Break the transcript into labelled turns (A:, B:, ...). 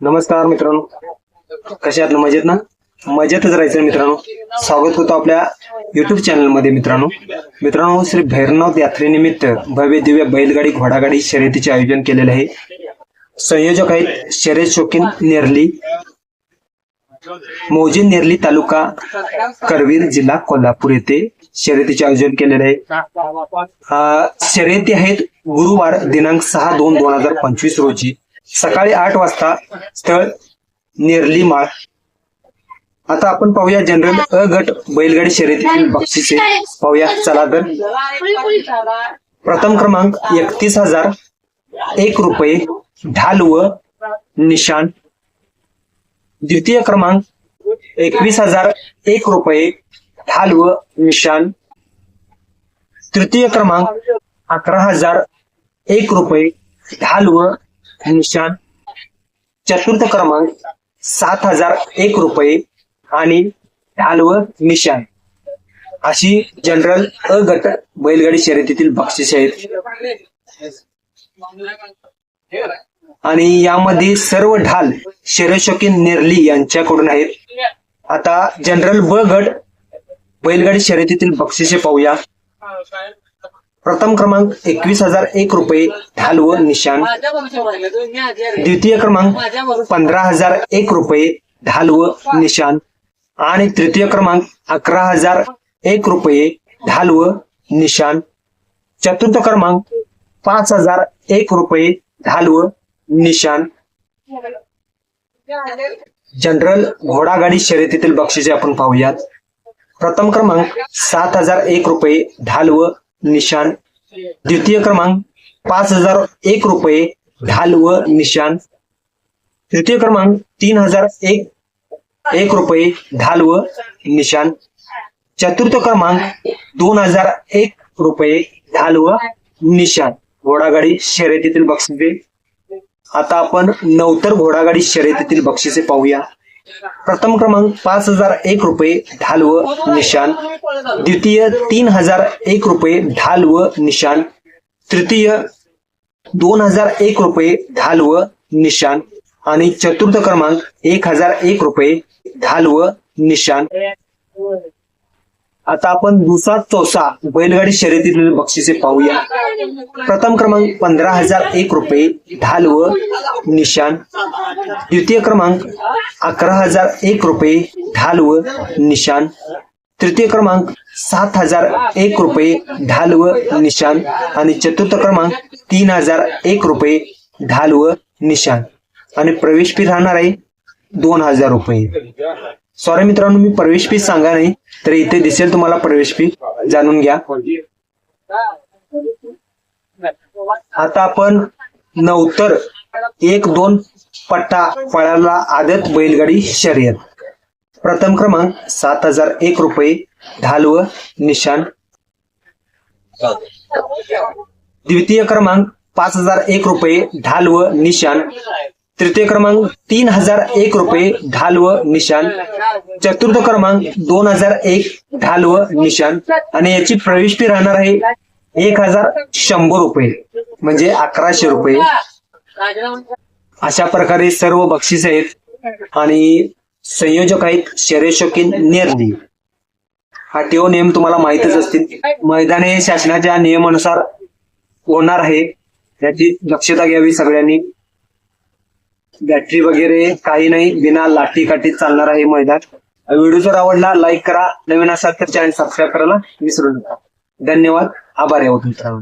A: नमस्कार मित्रांनो. कसे आहात? मजेत ना? मजेतच राहायचं मित्रांनो. स्वागत होतो आपल्या युट्यूब चॅनलमध्ये मित्रांनो. मित्रांनो श्री भैरवनाथ यात्रेनिमित्त भव्य दिव्य बैलगाडी घोडागाडी शर्यतीचे आयोजन केलेले आहे. संयोजक आहेत शर्यत शोकीन नेरली मौजी नेरली तालुका करवीर जिल्हा कोल्हापूर येथे शर्यतीचे आयोजन केलेले आहे. शर्यती आहेत गुरुवार दिनांक सहा दोन दोन हजार पंचवीस रोजी. सकाळी आठ वाजता स्थळ नेरली माळ. आता आपण पाहूया जनरल अ गट बैलगाडी शर्यतीतील बक्षिसे पाहूया. चला तर. प्रथम क्रमांक एकतीस हजार एक रुपये ढाल व निशाण. द्वितीय क्रमांक एकवीस हजार एक रुपये ढाल व निशाण. तृतीय क्रमांक अकरा हजार एक रुपये ढाल व निशाण चतुर्थ क्रमांक सात हजार एक रुपये आणि ढाल व निशाण. अशी जनरल अ गट बैलगाडी शर्यतीतील बक्षिसे आहेत. आणि यामध्ये सर्व ढाल शर्यशौकीन नेरली यांच्याकडून आहेत. आता जनरल ब गट बैलगाडी शर्यतीतील बक्षिसे पाहूया. प्रथम क्रमांक एकवीस हजार एक रुपये ढाल व निशाण द्वितीय क्रमांक पंधरा हजार एक रुपये ढाल व निशाण आणि तृतीय क्रमांक अकरा हजार एक रुपये ढाल व निशाण चतुर्थ क्रमांक पाच हजार एक रुपये ढाल व निशाण जनरल घोडागाडी शर्यतीतील बक्षिसे आपण पाहूयात. प्रथम क्रमांक सात हजार एक रुपये ढाल व निशाण द्वितीय क्रमांक पाच हजार एक रुपये ढाल व निशाण तृतीय क्रमांक तीन हजार एक एक रुपये ढाल व निशाण चतुर्थ क्रमांक दोन हजार एक रुपये ढाल व निशाण घोडागाडी शर्यतीतील बक्षिसे. आता आपण नवतर घोडागाडी शर्यतीतील बक्षिसे पाहूया. प्रथम क्रमांक पाच हजार एक रुपये ढाल व निशान द्वितीय तीन हजार एक रुपये ढाल व निशान तृतीय दोन हजार एक रुपये ढाल व निशान आणि चतुर्थ क्रमांक एक हजार एक रुपये ढाल व निशाण. आता आपण दुसरा चौसा बैलगाडी शर्यतीतील बक्षिसे पाहूया. प्रथम क्रमांक पंधरा हजार एक रुपये ढाल व निशान. द्वितीय क्रमांक अकरा हजार एक रुपये ढाल व निशान. तृतीय क्रमांक सात हजार एक रुपये ढाल व निशान. आणि चतुर्थ क्रमांक तीन हजार एक रुपये ढाल व निशान. आणि प्रवेश फी राहणार आहे दोन हजार रुपये. सॉरी मित्रांनो मी प्रवेश फी सांगा नाही तर इथे दिसेल तुम्हाला प्रवेश फी जाणून घ्या. आता आपण नवतर एक दोन पट्टा पळाला आदत बैलगाडी शर्यत. प्रथम क्रमांक सात हजार एक रुपये ढाल व निशाण. द्वितीय क्रमांक पाच हजार एक रुपये ढाल व निशाण. तृतीय क्रमांक तीन हजार एक रुपये ढाल व निशान. चतुर्थ क्रमांक दोन हजार एक ढाल व निशान. आणि याची प्रवेश फी राहणार आहे एक हजार शंभर रुपये म्हणजे अकराशे रुपये. अशा प्रकारे सर्व बक्षीस आहेत. आणि संयोजक आहेत शरेशोकीन नेरली हा टीओ नियम तुम्हाला माहितच असतील. मैदाने हे शासनाच्या नियमानुसार होणार आहे. याची दक्षता घ्यावी सगळ्यांनी. बॅटरी वगैरे काही नाही. बिना लाठी काठी चालणार आहे मैदान. व्हिडिओ जर आवडला लाईक करा. नवीन असाल तर चॅनल सबस्क्राईब करायला विसरू नका. धन्यवाद. आभार आहे हो मित्रांनो